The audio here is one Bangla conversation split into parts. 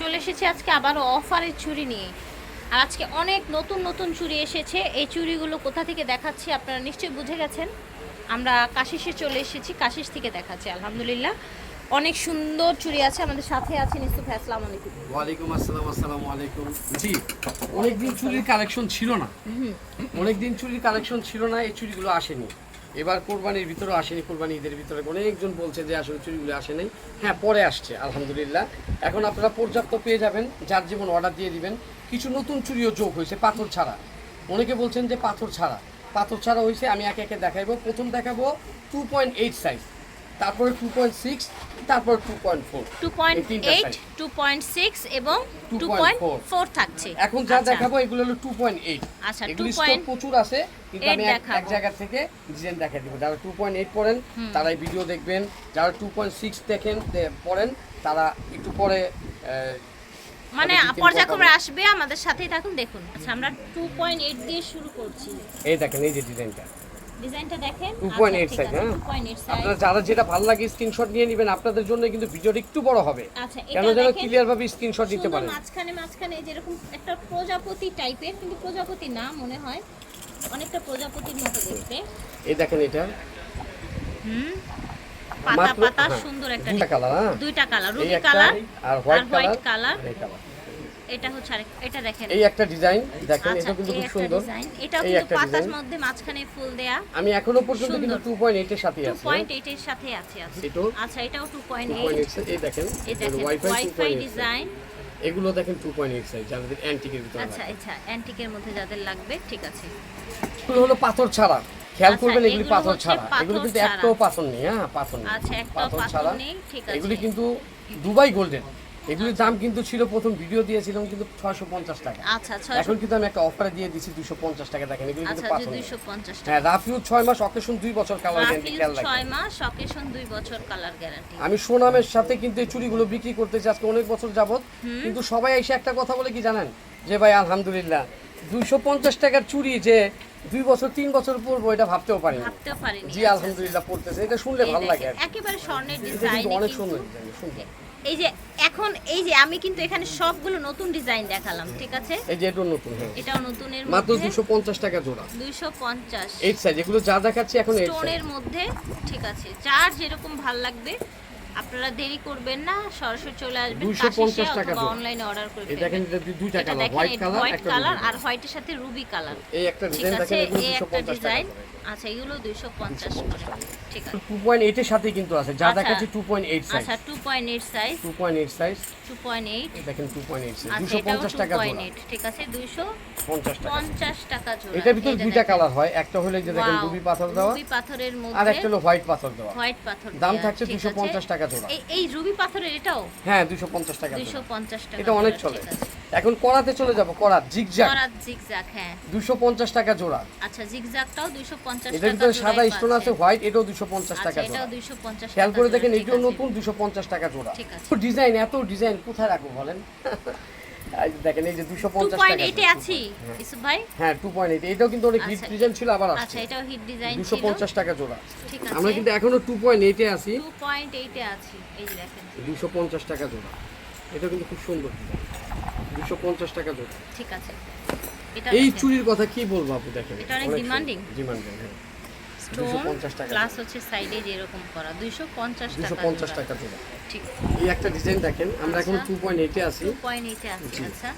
চলে এসেছি আজকে আবারও অফারের চুড়ি নিয়ে। আর আজকে অনেক নতুন নতুন চুড়ি এসেছে। এই চুড়িগুলো কোথা থেকে দেখাচ্ছি আপনারা নিশ্চয়ই বুঝে গেছেন। আমরা কাশিসে চলে এসেছি কাশিস থেকে দেখাচ্ছি আলহামদুলিল্লাহ। অনেক সুন্দর চুড়ি আছে আমাদের সাথে আছেন ইসুফ আসসালামু আলাইকুম। ওয়ালাইকুম আসসালাম আসসালামু আলাইকুম। জি অনেকদিন চুরির কালেকশন ছিল না। অনেকদিন চুরির কালেকশন ছিল না এই চুরিগুলো আসেনি। এবার কোরবানির ভিতরে আসেনি, কোরবানি ঈদের ভিতরে। অনেকজন বলছে যে আসলে চুরিগুলো আসেনি হ্যাঁ পরে আসছে, আলহামদুলিল্লাহ। এখন আপনারা পর্যাপ্ত পেয়ে যাবেন, যার জীবন অর্ডার দিয়ে দিবেন। কিছু নতুন চুরিও যোগ হয়েছে, পাথর ছাড়া। অনেকে বলছেন যে পাথর ছাড়া। পাথর ছাড়া হয়েছে, আমি একে একে দেখাবো প্রথম দেখাবো টু পয়েন্ট এইট সাইজ তারপরে টু পয়েন্ট সিক্স তারপর two point four two point eight. Two point six এবং টু 2.4 পয়েন্ট ফোর থাকছে এখন যা আচ্ছা। দেখাবো এগুলো হলো টু পয়েন্ট এইট আচ্ছা, এগুলি 2.8 প্রচুর আছে কিন্তু আমি এক- জায়গা থেকে ডিজাইন দেখাই দিব যারা টু পয়েন্ট এইট পড়েন তারা এই ভিডিও দেখবেন যারা টু পয়েন্ট সিক্স দেখেন পড়েন তারা একটু পরে মানে পর্যায়ক্রমে আসবে আমাদের সাথেই থাকুন দেখুন আচ্ছা আমরা টু পয়েন্ট এইট দিয়ে শুরু করছি এই দেখেন এই যে ডিজাইনটা ডিজাইনটা দেখেন 2.8 size, হ্যাঁ? টু পয়েন্ট এইট সাইজ আপনারা যারা যেটা ভালো লাগে স্ক্রিনশট নিয়ে নেবেন আপনাদের জন্য কিন্তু ভিডিওটা একটু বড় হবে। আচ্ছা কেন যেন ক্লিয়ার ভাবে স্ক্রিনশট নিতে পারেন। মাঝখানে মাঝখানে যেরকম একটা প্রজাপতি টাইপের কিন্তু প্রজাপতি না মনে হয় অনেকটা প্রজাপতির মতো দেখতে। এই দেখেন এটা। হুম পাতা পাতা হ্যাঁ, সুন্দর একটা দুইটা কালার হ্যাঁ? দুইটা কালার রুবি কালার আর হোয়াইট কালার এটা হচ্ছে আরেক এটা দেখেন। এই একটা ডিজাইন দেখেন আচ্ছা এটা কিন্তু খুব সুন্দর। ডিজাইন। এটাও কিন্তু পাতার মধ্যে মাঝখানে ফুল দেয়া। আমি এখনও পর্যন্ত কিন্তু সুন্দর। টু পয়েন্ট এইটের সাথে আছে পয়েন্ট এইটের সাথে আছে আছে আচ্ছা। এটাও টু পয়েন্ট 2.8 এইট এই দেখেন ওয়াইফাই ডিজাইন এগুলো দেখেন 2.8 সাইজ যাদের অ্যান্টিকের ভিতরে আচ্ছা। আচ্ছা অ্যান্টিকের মধ্যে যাদের লাগবে ঠিক আছে। এগুলো হলো পাথর ছাড়া। খেয়াল আচ্ছা, করবেন এগুলি পাথর ছাড়া। এগুলো কিন্তু। একটাও পাথর নেই হ্যাঁ পাথর নেই। আচ্ছা একটাও পাথর নেই ঠিক আছে। এগুলি কিন্তু দুবাই গোল্ডেন এগুলির দাম কিন্তু ছিল প্রথম ভিডিও দিয়েছিলাম কিন্তু 650 টাকা। আচ্ছা ছয়শো এখন কিন্তু আমি একটা অফারে দিয়ে দিচ্ছি 250 টাকা দেখেন এগুলি কিন্তু আচ্ছা পঞ্চাশ টাকা। হ্যাঁ রাফিউজ ছয় মাস অকেশন 2 বছর কালার গ্যারান্টি ছয় মাস অকেশন দুই বছর কালার গ্যারান্টি আমি সোনামের সাথে কিন্তু এই চুড়িগুলো বিক্রি করতেছি আজকে অনেক বছর যাবত কিন্তু সবাই এসে একটা কথা বলে কি জানেন? যে ভাই আলহামদুলিল্লাহ দুইশো পঞ্চাশ টাকার চুড়ি যে দুই বছর তিন বছর পরবো এটা ভাবতেও পারি ভাবতেও পারিনি জি আচ্ছা, আলহামদুলিল্লাহ পড়তেছে। এটা শুনলে ভালো লাগে। একেবারে স্বর্ণের ডিজাইন অনেক সুন্দর। এই যে এখন এই যে আমি কিন্তু এখানে সবগুলো নতুন ডিজাইন দেখালাম ঠিক আছে? এই যে এটা নতুন হ্যাঁ। এটাও নতুনের মাত্র মধ্যে। দুশো পঞ্চাশ টাকা জোড়া। দুইশো পঞ্চাশ। এইট সাইজ এগুলো যা দেখাচ্ছি এখন স্টোনের মধ্যে ঠিক আছে। যার যেরকম ভালো লাগবে আপনারা দেরি করবেন না সরাসরি চলে আসবেন 250 টাকা। অনলাইনে অর্ডার করে এই দেখেন। এটা দুই- এটা দেখেন হোয়াইট কালার হোয়াইট কালার আর হোয়াইটের সাথে রুবি কালার এই একটা ডিজাইন দেখেন এই একটা টাকা ডিজাইন আচ্ছা এগুলো দুইশো পঞ্চাশ করে। ঠিক আছে। টু পয়েন্ট এইটের সাথে কিন্তু আছে যা আচ্ছা। দেখাচ্ছি টু পয়েন্ট এইট সাইজ আচ্ছা two point eight size two point eight size two point eight দেখেন টু পয়েন্ট এইট সাইজ আচ্ছা দুশো এটাও পঞ্চাশ টু টাকা পয়েন্ট জোড়া ঠিক আছে দুইশো পঞ্চাশ টাকা। পঞ্চাশ টাকা জোড়া। এটার ভিতর দুইটা কালার হয় একটা হলো যে দেখেন রুবি পাথর দেওয়া রুবি পাথরের মধ্যে আর একটা হলো হোয়াইট পাথর দেওয়া। হোয়াইট পাথর দাম থাকছে ঠিক দুশো আছে? পঞ্চাশ টাকা জোড়া এই রুবি পাথরের এটাও? হ্যাঁ দুশো পঞ্চাশ টাকা দুইশো জোড়া পঞ্চাশ টাকা এটা অনেক চলে। এখন করাতে চলে যাব জিগজ্যাগ। জিগজ্যাগ হ্যাঁ। দুশো পঞ্চাশ টাকা জোড়া। আচ্ছা জিগজ্যাগটাও দুইশো পঞ্চাশ এটার টাকা ভিতরে সাদা স্টোন আছে হোয়াইট এটাও দুশো পঞ্চাশ জোড়া টাকা এটাও জোড়া। দুইশো পঞ্চাশ খেয়াল করে দেখেন এটাও নতুন দুশো পঞ্চাশ টাকা জোড়া। ঠিক আছে। ডিজাইন এত ডিজাইন কোথায় রাখব বলেন? দেখেন এই যে দুশো টু পঞ্চাশ পয়েন্ট টাকা এইটে আছি ইসুফ ভাই। হ্যাঁ টু পয়েন্ট এইট এটাও কিন্তু অনেক হিট আচ্ছা, ডিজাইন ছিল আবার আচ্ছা এটাও হিট ডিজাইন ছিল। পঞ্চাশ টাকা জোড়া। ঠিক আমরা কিন্তু এখনও টু পয়েন্ট এইটে আছি। টু পয়েন্ট এইটে আছি এই যে দেখেন। দুশো পঞ্চাশ টাকা জোড়া। এটা কিন্তু খুব সুন্দর দুশো পঞ্চাশ টাকা জোড়া। ঠিক আছে। এটা এই। চুরির কথা কি বলব আপু দেখেন? এটা অনেক demanding। ডিমান্ডিং হ্যাঁ। 250 প্লাস হচ্ছে সাইডে যেরকম করা। দুইশো পঞ্চাশ দুশো টাকা পঞ্চাশ জোড়া। টাকা জোড়া। ঠিক। এই একটা ডিজাইন দেখেন আমরা এখন। টু পয়েন্ট এইটে আছি। টু পয়েন্ট এইটে আছে আচ্ছা।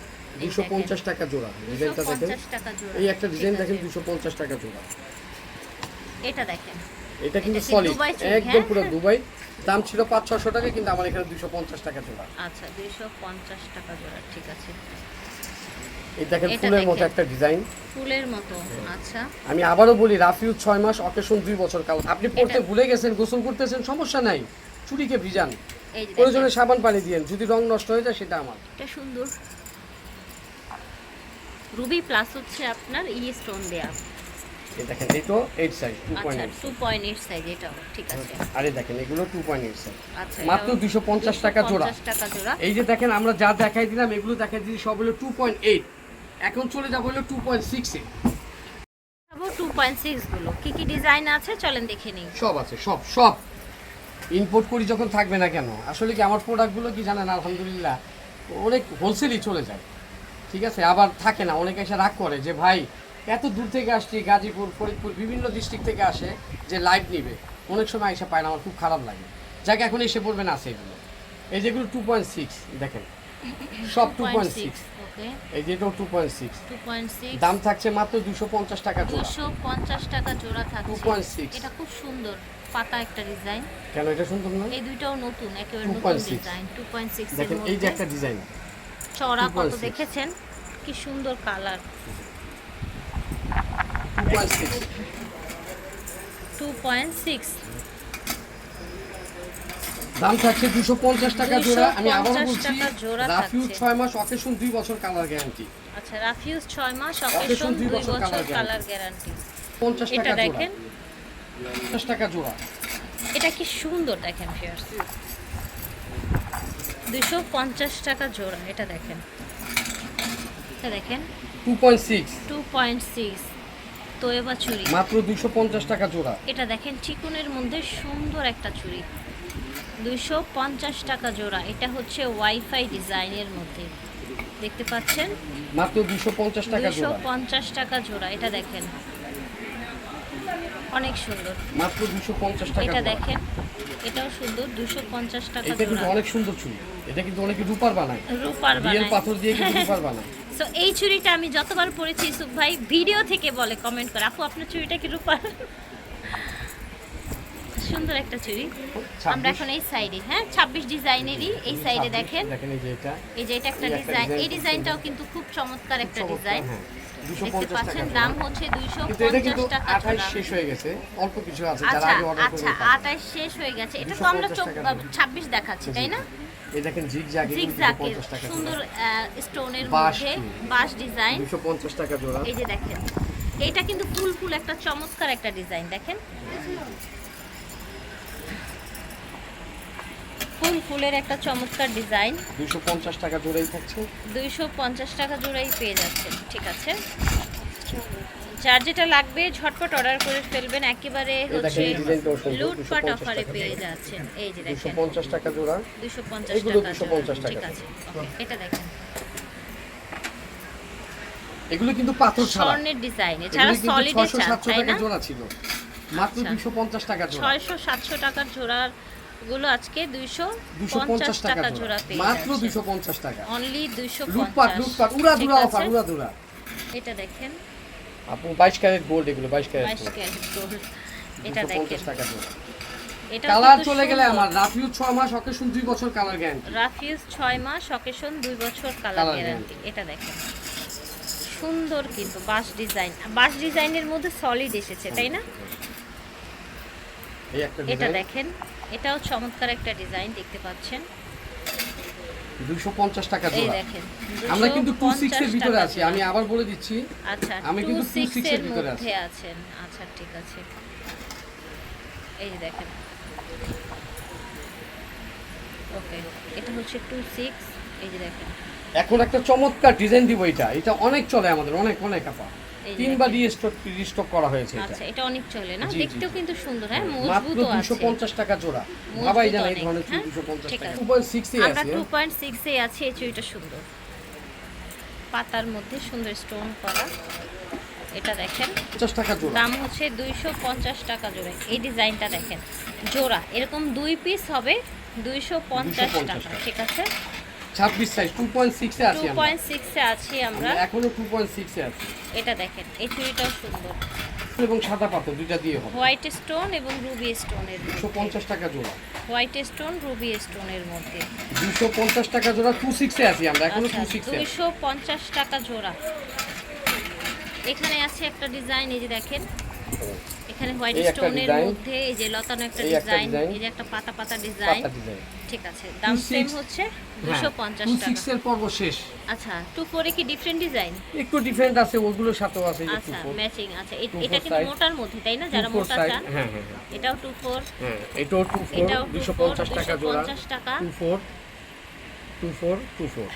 দুশো। পঞ্চাশ টাকা জোড়া ডিজাইনটা দেখেন। 250 টাকা জোড়া। এই একটা ডিজাইন দেখেন। দুশো পঞ্চাশ টাকা জোড়া। এটা দেখেন। এটা কিন্তু সলিড একদম হ্যাঁ? পুরো দুবাই। দাম ছিল পাঁচ ছশো টাকা কিন্তু আমার এখানে দুশো পঞ্চাশ টাকা জোড়া। আচ্ছা দুইশো পঞ্চাশ টাকা জোড়া ঠিক আছে। এই দেখেন ফুলের মতো একটা ডিজাইন ফুলের মতো আচ্ছা। আমি আবারও বলি রাফিউজ ছয় মাস অকেশন দুই বছর কাল। আপনি পড়তে ভুলে গেছেন গোসল করতেছেন সমস্যা নাই। চুরিকে ভিজান। প্রয়োজনে সাবান পানি দিয়েন যদি রং নষ্ট হয়ে যায় সেটা আমার। এটা সুন্দর। রুবি প্লাস হচ্ছে আপনার ই স্টোন দেয়া। এই দেখেন এইটো এইট সাইজ টু আচ্ছা point two point eight size এটাও ঠিক আছে। আরে দেখেন এগুলো টু পয়েন্ট এইট সাইজ আচ্ছা মাত্র 250 টাকা জোড়া। 250 টাকা জোড়া। এই যে দেখেন আমরা যা দেখাই দিলাম এগুলো দেখাই দিই সব হলো টু পয়েন্ট এইট এখন চলে যাব হলো টু পয়েন্ট সিক্সে টু পয়েন্ট সিক্সগুলো। কি কি ডিজাইন আছে? চলেন দেখে নিই। সব আছে সব সব। ইম্পোর্ট করি যখন থাকবে না কেন? আসলে কি আমার প্রোডাক্টগুলো কি জানেন? আলহামদুলিল্লাহ অনেক হোলসেলই চলে যায়। ঠিক আছে? আবার থাকে না অনেকে এসে রাগ করে যে ভাই এত দূর থেকে আসছি গাজীপুর ফরিদপুর বিভিন্ন ডিস্ট্রিক্ট থেকে আসে যে লাইট নিবে। অনেক সময় এসে পায় না আমার খুব খারাপ লাগে। যাকে এখন এসে পড়বেন আছে এগুলো এই যেগুলো টু পয়েন্ট সিক্স দেখেন। সব টু পয়েন্ট সিক্স এই যে two point six two point six দাম থাকছে মাত্র দুশো পঞ্চাশ টাকা জোড়া। দুশো পঞ্চাশ টাকা জোড়া থাকছে। 2.6 এটা খুব সুন্দর। পাতা একটা ডিজাইন কেন এটা সুন্দর না এই দুইটাও নতুন একেবারে নতুন ডিজাইন টু পয়েন্ট সিক্স এর দেখেন এই যে একটা ডিজাইন চড়া কত দেখেছেন? কি সুন্দর colour two point six two point six দাম থাকছে দুশো পঞ্চাশ টাকা জোড়া। আমি আবার বলছি রাফিউজ ছয় মাস অকেশন দুই বছর কালার গ্যারান্টি আচ্ছা রাফিউজ ছয় মাস অকেশন দুই বছর। কালার গ্যারান্টি পঞ্চাশ টাকা দেখেন পঞ্চাশ টাকা জোড়া। এটা কি সুন্দর দেখেন ফিয়ার্স দুশো পঞ্চাশ টাকা জোড়া এটা দেখেন। এটা দেখেন। Two point six two point six তো এবার চুড়ি মাত্র দুশো পঞ্চাশ টাকা জোড়া। এটা দেখেন চিকনের মধ্যে সুন্দর একটা চুড়ি দুইশো পঞ্চাশ টাকা জোড়া এটা হচ্ছে ওয়াইফাই ডিজাইনের মধ্যে। দেখতে পাচ্ছেন? মাত্র দুশো পঞ্চাশ টাকা জোড়া। পঞ্চাশ টাকা জোড়া এটা দেখেন। অনেক সুন্দর। মাত্র দুশো পঞ্চাশ টাকা এটা দেখেন এটাও সুন্দর দুশো পঞ্চাশ টাকা এটা কিন্তু অনেক সুন্দর চুড়ি। এটা কিন্তু অনেকে রূপার বানায়। রূপার রিয়েল বানায়। পাথর দিয়ে কিন্তু রূপার বানায়। সো এই চুড়িটা আমি যতবার পরেছি ইসুফ ভাই ভিডিও থেকে বলে কমেন্ট করে। আপু আপনার চুড়িটা কি রূপার? সুন্দর একটা চুড়ি। আমরা এখন এই সাইডে হ্যাঁ? ছাব্বিশ ডিজাইনেরই এই সাইডে দেখেন। দেখেন এই যে এটা। এই যে এটা একটা ডিজাইন এই ডিজাইনটাও কিন্তু খুব চমৎকার একটা ডিজাইন। 250 দেখতে পাচ্ছেন দাম হচ্ছে দুইশো কিন্তু এটা কিন্তু পঞ্চাশ টাকা আঠাইশ শেষ হয়ে গেছে অল্প কিছু আছে যারা আচ্ছা আগে অর্ডার আচ্ছা আঠাশ শেষ হয়ে গেছে। এটা তো আমরা 250 ছাব্বিশ দেখাচ্ছি তাই না? এই দেখেন টাকা সুন্দর স্টোনের মধ্যে? বাঁশ ডিজাইন। টাকা জোড়া। এই যে দেখেন এইটা কিন্তু ফুল ফুল একটা চমৎকার একটা ডিজাইন দেখেন। ফুল ফুলের একটা চমৎকার ডিজাইন। দুশো পঞ্চাশ টাকা জোড়াই থাকছে। দুইশো পঞ্চাশ টাকা জোড়াই পেয়ে যাচ্ছেন ঠিক আছে? যার যেটা লাগবে ঝটপট অর্ডার করে ফেলবেন। একেবারে হচ্ছে লুটপাট অফারে পেয়ে যাচ্ছেন। এই যে দেখেন। পঞ্চাশ টাকা জোড়া। দুশো পঞ্চাশ এগুলো টাকা 250 জোড়া। ঠিক আছে। এটা দেখেন। এগুলো কিন্তু পাথর ছাড়া। স্বর্ণের ডিজাইন। কিন্তু সলিডে সাতশো তাই টাকা না জোড়া ছিল। মাত্র আচ্ছা। দুশো পঞ্চাশ টাকা জোড়া। ছয়শো সাতশো টাকার জোড়ার গুলো আজকে দুইশো দুশো পঞ্চাশ টাকা টাকা জোড়া। মাত্র যাচ্ছেন দুশো পঞ্চাশ টাকা। অনলি দুইশো লুটপাট লুটপাট উড়া দুরা অফার উড়া দুরা এটা দেখেন। আপু বাইশ ক্যারেট গোল্ড এগুলো বাইশ ক্যারেট বাইশ ক্যারেট গোল্ড এটা দেখেন পঞ্চাশ টাকা জোড়া। কালার চলে গেলে আমার রাফিউ ছয় মাস অকেশন দুই বছর কালার গ্যারান্টি রাফিউজ ছয় মাস অকেশন দুই বছর কালার গ্যারান্টি এটা দেখেন। সুন্দর কিন্তু বাস ডিজাইন বাস ডিজাইনের মধ্যে সলিড এসেছে তাই না? একটা এটা দেখেন এটাও চমৎকার একটা ডিজাইন দেখতে পাচ্ছেন। দুশো পঞ্চাশ টাকা এই জোড়া। দেখেন আমরা কিন্তু 250 এর ভিতরে আছি আমি আবার বলে দিচ্ছি আচ্ছা আমি কিন্তু 26 এর ভিতরে আছেন। আচ্ছা ঠিক আছে। এই যে দেখেন। ওকে এটা হচ্ছে টু সিক্স এই যে দেখেন। এখন একটা চমৎকার ডিজাইন দিব এটা। এটা অনেক চলে আমাদের অনেক অনেক আপা। তিনবার রিস্টক রিস্টক করা হয়েছে এটা। আচ্ছা এটা অনেক চলে না? দেখতেও কিন্তু সুন্দর হ্যাঁ মজবুতও আছে। পঞ্চাশ টাকা জোড়া। মজবুত ভাবাই জানা এই ধরনের হ্যাঁ? দুশো পঞ্চাশ ঠিক টাকা। আছে। টু পয়েন্ট সিক্সে আমরা আছে। টু পয়েন্ট সিক্সে আছি এই চুড়িটা সুন্দর। পাতার মধ্যে সুন্দর স্টোন করা। এটা দেখেন। পঞ্চাশ টাকা জোড়া। দাম হচ্ছে দুইশো পঞ্চাশ টাকা জোড়া। এই ডিজাইনটা দেখেন। জোড়া এরকম দুই পিস হবে দুইশো পঞ্চাশ 250 টাকা টাকা। ঠিক আছে? ছাব্বিশ সাইজ টু পয়েন্ট সিক্সে টু আছি আমরা। পয়েন্ট সিক্সে আছি আমরা। এখনও টু পয়েন্ট সিক্সে আছি। এটা দেখেন এই চুড়িটাও সুন্দর। এবং সাদা পাথর দুইটা দিয়ে হবে। হোয়াইট স্টোন এবং রুবি স্টোনের দুশো পঞ্চাশ টাকা জোড়া। হোয়াইট স্টোন রুবি স্টোনের মধ্যে। দুশো পঞ্চাশ টাকা জোড়া টু সিক্সে আছি আমরা এখনও আচ্ছা টু সিক্সে দুইশো পঞ্চাশ টাকা জোড়া। এখানে আছে একটা ডিজাইন এই যে দেখেন। এখানে হোয়াইট স্টোনের মধ্যে এই যে লতানো একটা ডিজাইন এই যে একটা পাতা পাতা ডিজাইন ঠিক আছে দাম সেম হচ্ছে দুশো পঞ্চাশ টু টাকা। সিক্সের পর্ব শেষ। আচ্ছা টু ফোরে কি ডিফারেন্ট ডিজাইন একটু ডিফারেন্ট আছে ওগুলোর সাথেও আছে আচ্ছা ফোর ম্যাচিং আছে। এটা কিন্তু মোটার মধ্যে তাই না? যারা মোটা চান হ্যাঁ হ্যাঁ হ্যাঁ। এটাও টু ফোর হ্যাঁ এটাও টু ফোর এটাও টু দুশো ফোর পঞ্চাশ টাকা জোড়া। পঞ্চাশ টাকা। Two four two four two four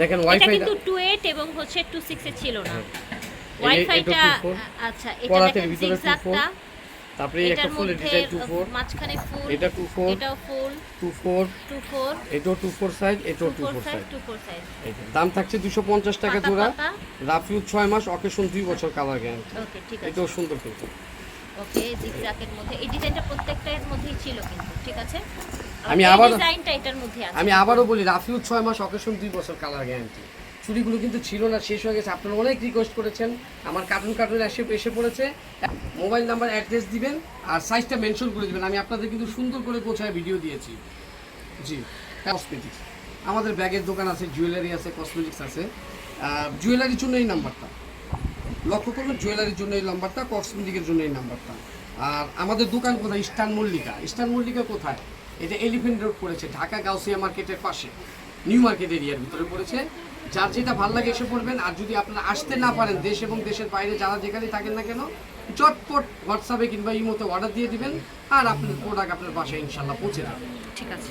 দেখেন এটা ওয়াইফাই কিন্তু টু এইট এবং হচ্ছে টু সিক্সে ছিল না। ওয়াইফাইটা আচ্ছা এটা দেখেন ভিতরে 2.4 জিগজাগটা তারপরে একটা ফুলের ডিজাইন টু ফোর মাঝখানে ফুল এটা টু ফোর এটাও full two four two four এটাও টু ফোর সাইজ এটাও two two four four size size two four size দাম থাকছে দুশো পঞ্চাশ টাকা জোড়া। ছয় মাস অকেশন দুই বছর কালার গ্যারান্টি ওকে ঠিক আছে। এটাও সুন্দর কিন্তু। ওকে জিগজ্যাগের মধ্যে। এই ডিজাইনটা প্রত্যেকটার মধ্যেই ছিল কিন্তু ঠিক আছে? আমি আবারও- ডিজাইনটা এটার মধ্যে আছে। আমি বলি রাফিউজ ছয় মাস অকেশন দুই বছর কালার গ্যারান্টি চুড়িগুলো কিন্তু ছিল না, শেষ হয়ে গেছে। আপনারা অনেক রিকোয়েস্ট করেছেন। আমার কার্টুন কার্টুন এসে এসে পড়েছে। মোবাইল নাম্বার অ্যাড্রেস দিবেন আর সাইজটা মেনশন করে দিবেন। আমি আপনাদের কিন্তু সুন্দর করে গোছায় ভিডিও দিয়েছি। জি কসমেটিক্স আমাদের ব্যাগের দোকান আছে জুয়েলারি আছে কসমেটিক্স আছে। জুয়েলারির জন্য এই নাম্বারটা লক্ষ্য করবেন জুয়েলারির জন্য এই নাম্বারটা কসমেটিকের জন্য এই নাম্বারটা আর আমাদের দোকান কোথায়? ইস্টার্ন মল্লিকা। ইস্টার্ন মল্লিকা কোথায়? এটা এলিফেন্ট রোড পড়েছে, ঢাকা গাউসিয়া মার্কেটের পাশে। নিউ মার্কেট এরিয়ার ভিতরে পড়েছে। যার যেটা ভালো লাগে এসে পড়বেন আর যদি আপনারা আসতে না পারেন দেশ এবং দেশের বাইরে, যারা যেখানে থাকেন না কেন, চটপট হোয়াটসঅ্যাপে কিংবা ইমোতে অর্ডার দিয়ে দিবেন। আর আপনার প্রোডাক্ট আপনার বাসায় ইনশাল্লাহ পৌঁছে দেবেন ঠিক আছে।